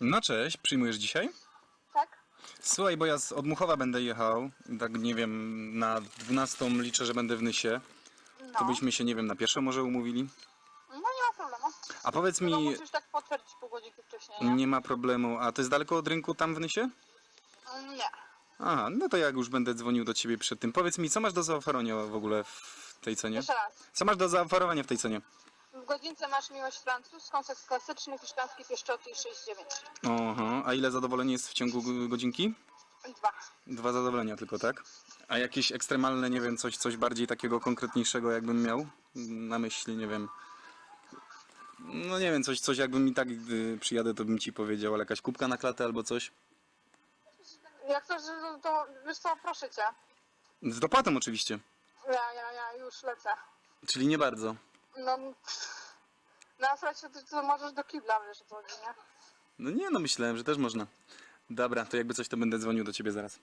No cześć, przyjmujesz dzisiaj? Tak? Słuchaj, bo ja z Odmuchowa będę jechał, tak nie wiem, na 12 liczę, że będę w Nysie. No. To byśmy się, nie wiem, na pierwszą może umówili? No nie ma problemu. A powiedz mi, musisz tak potwierdzić pół godzinki wcześniej, nie? nie ma problemu, a to jest daleko od rynku tam w Nysie? Mm, Nie. Aha, no to jak już będę dzwonił do ciebie przed tym. Powiedz mi, co masz do zaoferowania w ogóle w tej cenie? Jeszcze raz. Co masz do zaoferowania w tej cenie? W godzince masz miłość francuską, seks klasyczny, hiszpański, pieszczoty i 6,9. Aha, a ile zadowolenie jest w ciągu godzinki? Dwa. Dwa zadowolenia tylko, tak? A jakieś ekstremalne, nie wiem, coś, coś bardziej takiego konkretniejszego jakbym miał na myśli, nie wiem. No nie wiem, coś, coś jakbym mi tak, gdy przyjadę, to bym ci powiedział, ale jakaś kubka na klatę albo coś. Jak chcesz, to, to wiesz co, proszę cię. Z dopłatą oczywiście, Ja, ja, ja już lecę. czyli nie bardzo. No, się, to, to możesz do kibla, wiesz chodzi, nie? No nie, no myślałem, że też można. Dobra, to jakby coś, to będę dzwonił do ciebie zaraz.